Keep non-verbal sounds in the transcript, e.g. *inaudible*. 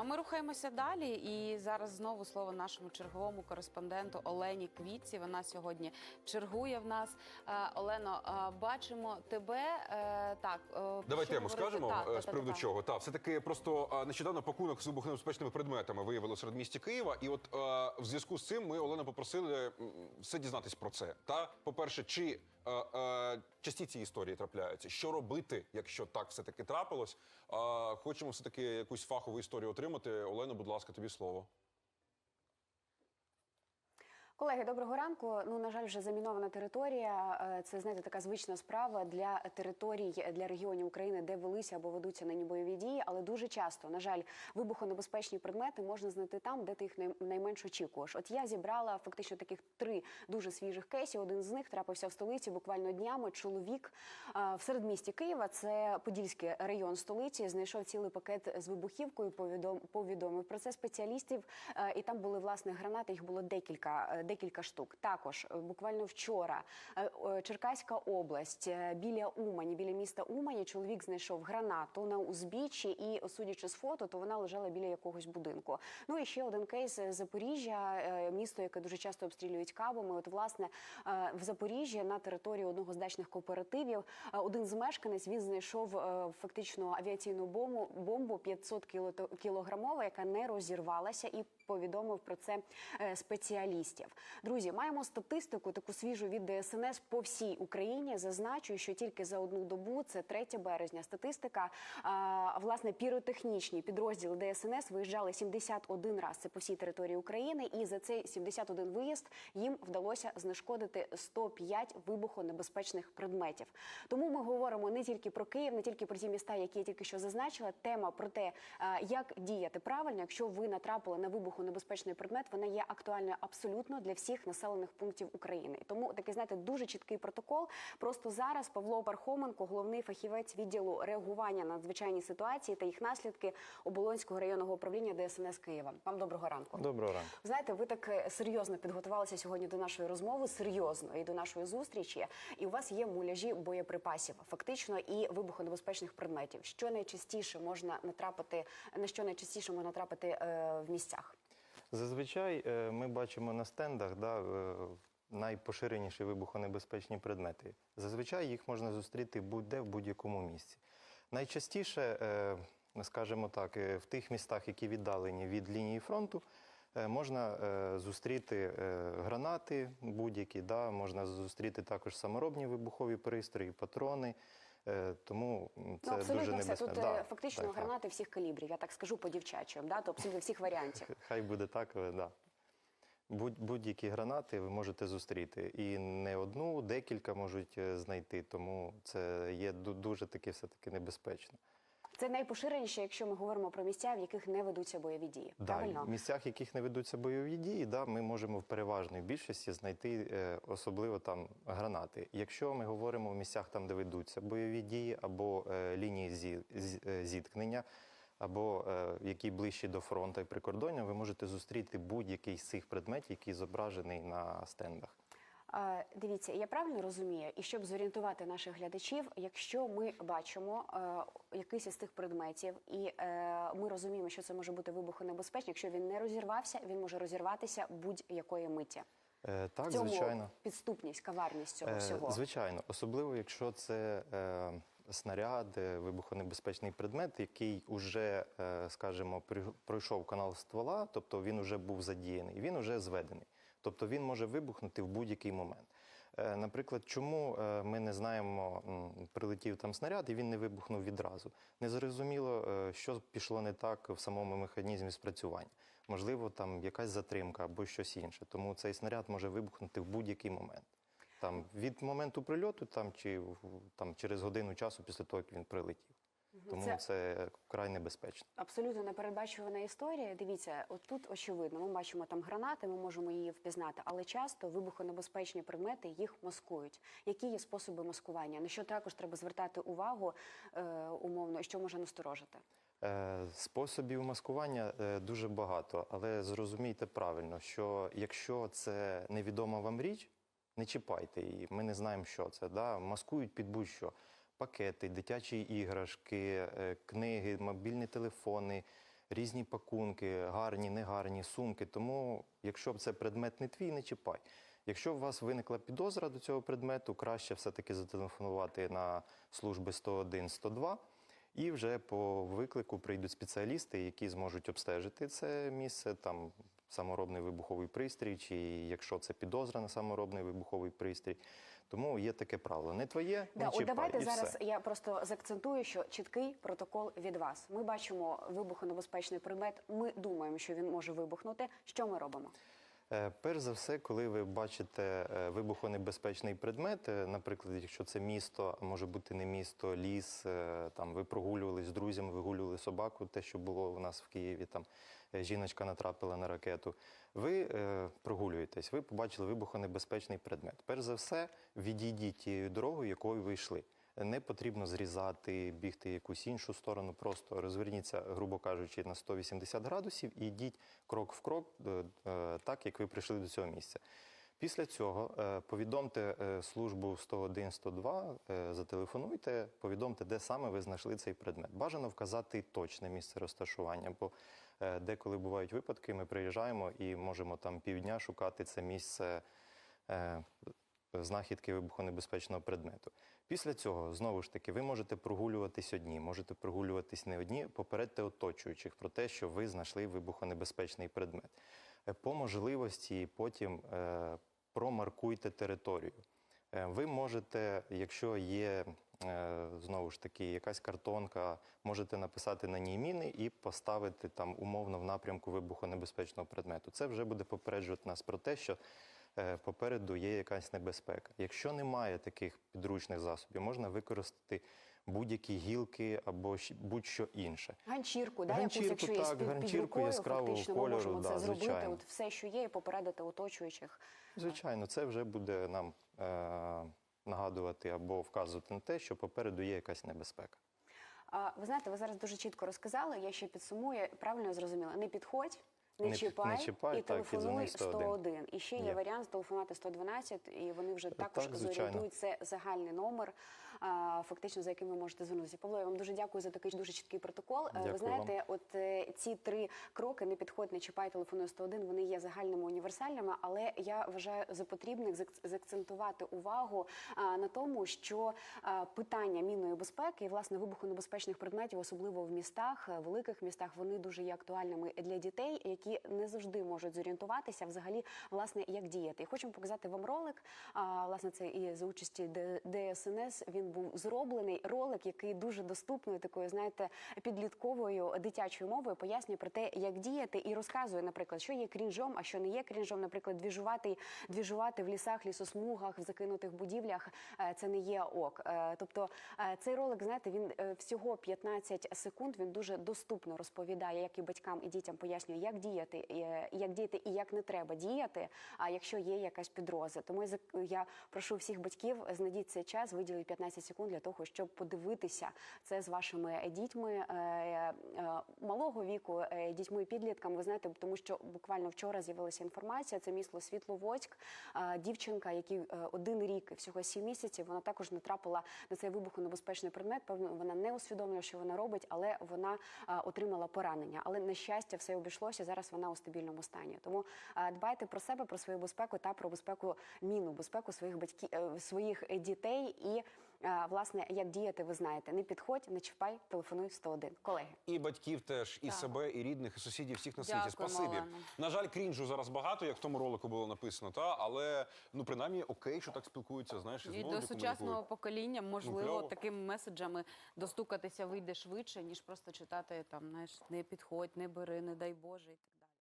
а ми рухаємося далі. І зараз знову слово нашому черговому кореспонденту Олені Квітці. Вона сьогодні чергує в нас. Е, Олено, е, бачимо тебе. Е, Так, е, Давай що тему скажемо так, з приводу чого. Так, все таки просто нещодавно пакунок з вибухонебезпечними предметами виявили серед місті Києва. І от в зв'язку з цим ми Олена попросили все дізнатись про це. Та по-перше, чи е, е, часті ці історії трапляються? Що робити, якщо так все таки трапилось? Е, хочемо все таки якусь фахову історію отримати. Олено, будь ласка, тобі слово. Колеги, доброго ранку. Ну на жаль, вже замінована територія. Е, Це знаєте така звична справа для територій для регіонів України, де велися або ведуться нині бойові дії. Але дуже часто, на жаль, вибухонебезпечні предмети можна знайти там, де ти їх найменш очікуєш. От я зібрала фактично таких три дуже свіжих кейсів. Один з них трапився в столиці буквально днями. Чоловік е, в середмісті Києва, це Подільський район столиці, знайшов цілий пакет з вибухівкою. Повідом повідомив про це спеціалістів. Е, І там були власне гранати. Їх було декілька, е, декілька штук. Також е, буквально вчора е, Черкаська область е, біля Умані, біля міста Умані, чоловік знайшов гранату на узбіччі, і судячи з фото, то вона лежала біля якогось будинку. Ну і ще один кейс Запоріжжя, місто, яке дуже часто обстрілюють кабами. От власне в Запоріжжі на території одного з дачних кооперативів один з мешканець він знайшов фактично авіаційну бомбу бомбу 500 кіло- кілограмова, яка не розірвалася і. Повідомив про це спеціалістів. Друзі, маємо статистику таку свіжу від ДСНС по всій Україні. Зазначу, що тільки за одну добу, це 3 березня. Статистика а, власне піротехнічні підрозділи ДСНС виїжджали 71 раз. Це по всій території України, і за цей 71 виїзд їм вдалося знешкодити 105 вибухонебезпечних предметів. Тому ми говоримо не тільки про Київ, не тільки про ті міста, які я тільки що зазначила. Тема про те, як діяти правильно, якщо ви натрапили на вибухонебезпечний предмет, вона є актуальною абсолютно для всіх населених пунктів України. І Тому такий знаєте дуже чіткий протокол. Просто зараз Павло Пархоменко, головний фахівець відділу реагування на надзвичайні ситуації та їх наслідки Оболонського районного управління ДСНС Києва. Вам доброго ранку. Доброго ранку. Знаєте, ви так е, серйозно підготувалися сьогодні до нашої розмови, серйозно і до нашої зустрічі. І у вас є муляжі боєприпасів, фактично, і вибухонебезпечних предметів. Що найчастіше можна натрапити, на що найчастіше можна натрапити е, в місцях? Зазвичай е, ми бачимо на стендах да, е, найпоширеніші вибухонебезпечні предмети. Зазвичай їх можна зустріти будь-де в будь-якому місці. Найчастіше, е, скажімо так, в тих містах, які віддалені від лінії фронту, можна зустріти гранати будь-які, да, можна зустріти також саморобні вибухові пристрої, патрони. Е, Тому це ну, дуже все. небезпечно. Тут Да, е, фактично так, так. гранати всіх калібрів. Я так скажу по дівчачому, да? тобто абсолютно всіх варіантів. *laughs* Хай буде так, але да. Будь, будь-які гранати ви можете зустріти. І не одну, декілька можуть е, знайти, тому це є дуже таки все-таки небезпечно. Це найпоширеніше, якщо ми говоримо про місця, в яких не ведуться бойові дії. Да, Правильно? в місцях, в яких не ведуться бойові дії, да, ми можемо в переважній більшості знайти е, особливо там гранати. Якщо ми говоримо в місцях, там, де ведуться бойові дії, або е, лінії зі, з- е, зіткнення, або е, які ближчі до фронту і прикордоння, ви можете зустріти будь-який з цих предметів, який зображений на стендах. Дивіться, я правильно розумію, і щоб зорієнтувати наших глядачів, якщо ми бачимо е, якийсь із тих предметів, і е, ми розуміємо, що це може бути вибухонебезпечний, якщо він не розірвався, він може розірватися будь-якої миті. Е, так, В цьому звичайно. підступність, каварність цього Е, всього. Звичайно, особливо якщо це е, снаряд, вибухонебезпечний предмет, який уже, е, скажімо, пройшов канал ствола, тобто він вже був задіяний, він вже зведений. Тобто він може вибухнути в будь-який момент. Е, Наприклад, чому е, ми не знаємо, прилетів там снаряд і він не вибухнув відразу? Незрозуміло, е, що пішло не так в самому механізмі спрацювання. Можливо, там якась затримка або щось інше. Тому цей снаряд може вибухнути в будь-який момент. Там від моменту прильоту, там чи там через годину часу після того, як він прилетів. Тому Це- це... вкрай небезпечно. Абсолютно непередбачувана історія. Дивіться, от тут очевидно, ми бачимо там гранати, ми можемо її впізнати, але часто вибухонебезпечні предмети їх маскують. Які є способи маскування? На що також треба звертати увагу е, умовно, що може насторожити? Е, Способів маскування е, дуже багато, але зрозумійте правильно, що якщо це невідома вам річ, не чіпайте її. Ми не знаємо, що це. Да? Маскують під будь-що. Пакети, дитячі іграшки, е, книги, мобільні телефони, різні пакунки, гарні, негарні, сумки. Тому, якщо це предмет не твій, не чіпай. Якщо у вас виникла підозра до цього предмету, краще все-таки зателефонувати на служби 101 102 і вже по виклику прийдуть спеціалісти, які зможуть обстежити це місце, там саморобний вибуховий пристрій, чи якщо це підозра на саморобний вибуховий пристрій. Тому є таке правило. Не твоє, Да, не от чіпай, давайте і зараз все. я просто заакцентую, що чіткий протокол від вас. Ми бачимо вибухонебезпечний предмет. Ми думаємо, що він може вибухнути. Що ми робимо? Е, Перш за все, коли ви бачите е, вибухонебезпечний предмет, е, наприклад, якщо це місто, а може бути не місто, ліс, там ви прогулювали з друзями, вигулювали собаку, те, що було у нас в Києві, там жіночка натрапила на ракету. Ви е, прогулюєтесь, ви побачили вибухонебезпечний предмет. Перш за все, відійдіть тією дорогою, якою ви йшли. Не потрібно зрізати, бігти якусь іншу сторону. Просто розверніться, грубо кажучи, на 180 градусів і йдіть крок в крок, е, е, так як ви прийшли до цього місця. Після цього е, повідомте е, службу 101 102, е, зателефонуйте, повідомте, де саме ви знайшли цей предмет. Бажано вказати точне місце розташування, бо деколи бувають випадки, ми приїжджаємо і можемо там півдня шукати це місце е, знахідки вибухонебезпечного предмету. Після цього, знову ж таки, ви можете прогулюватись одні, можете прогулюватись не одні, попередьте оточуючих про те, що ви знайшли вибухонебезпечний предмет. Е, По можливості потім е, промаркуйте територію. Е, Ви можете, якщо є е, знову ж таки якась картонка, можете написати на ній міни і поставити там умовно в напрямку вибухонебезпечного предмету. Це вже буде попереджувати нас про те, що е, попереду є якась небезпека. Якщо немає таких підручних засобів, можна використати будь-які гілки або будь-що інше. Ганчірку, да, Ганчірку, якусь, якщо так, під, ганчірку під рукою, яскравого ми кольору, можемо да, це зробити. звичайно. От все, що є, і попередити оточуючих. Звичайно, це вже буде нам е, нагадувати або вказувати на те, що попереду є якась небезпека. Ви знаєте, ви зараз дуже чітко розказали. Я ще підсумую. Правильно зрозуміла. Не підходь. Не, чіпай, не чіпай, і так, телефонуй дзвони 101. 101. І ще є, Є. варіант зателефонувати 112, і вони вже також так, зорієнтують це загальний номер, фактично за яким ви можете звернутися. Павло, я вам дуже дякую за такий дуже чіткий протокол. Е, Дякую ви знаєте, от е, ці три кроки не підходь, не чіпай, телефонуй 101, вони є загальними універсальними, але я вважаю за потрібне зак- заакцентувати увагу на тому, що питання мінної безпеки і власне вибухонебезпечних предметів, особливо в містах, е, великих містах, вони дуже є актуальними для дітей, які не завжди можуть зорієнтуватися взагалі, власне, як діяти. І хочемо показати вам ролик. А, власне, це і за участі ДСНС він був зроблений. Ролик, який дуже доступною, такою, знаєте, підлітковою дитячою мовою пояснює про те, як діяти, і розказує, наприклад, що є крінжом, а що не є крінжом. Наприклад, двіжувати, двіжувати в лісах, лісосмугах, в закинутих будівлях. е, Це не є ок. Е, Тобто е, цей ролик, знаєте, він всього 15 секунд. Він дуже доступно розповідає, як і батькам і дітям пояснює, як діяти, е, як діяти і як не треба діяти. А якщо є якась підроза, тому я прошу всіх батьків знайдіть цей час, виділіть 15 секунд для того, щоб подивитися це з вашими дітьми е, е, малого віку, дітьми і підлітками. Ви знаєте, тому що буквально вчора з'явилася інформація. Це місто Світловодськ, дівчинка, якій один рік і всього сім місяців. Вона також натрапила на цей вибухонебезпечний предмет. Певно, вона не усвідомлює, що вона робить, але вона отримала поранення. Але на щастя, все обійшлося. Зараз вона у стабільному стані. Тому е, дбайте про себе, про свою безпеку та про безпеку міну, безпеку своїх батьків, е, своїх е, дітей і. Е, Власне, як діяти, ви знаєте, не підходь, не чіпай, телефонуй 101. Колеги. І батьків теж, і Так. себе, і рідних, і сусідів, всіх на світі. Спасибі. На жаль, крінжу зараз багато, як в тому ролику було написано, та але ну принаймні окей, що так спілкуються. Знаєш, І до сучасного покоління можливо кльово. такими меседжами достукатися вийде швидше, ніж просто читати там, знаєш, не підходь, не бери, не дай Боже і так далі.